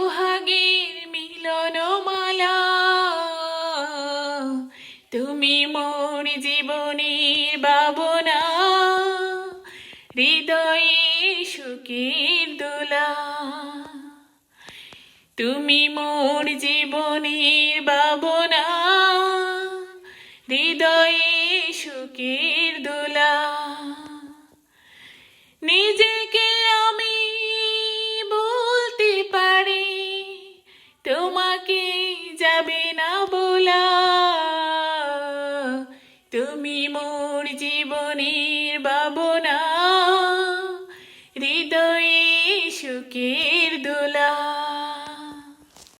সোহাগের মিলন মালা তুমি মোর জীবনের বাবনা হৃদয়ে সুখের দোলা। তুমি মোর জীবনের বাবনা হৃদয়ে সুখের দোলা। তুমি মোর জীবনের বাবনা হৃদয়ে সুখের দোলা।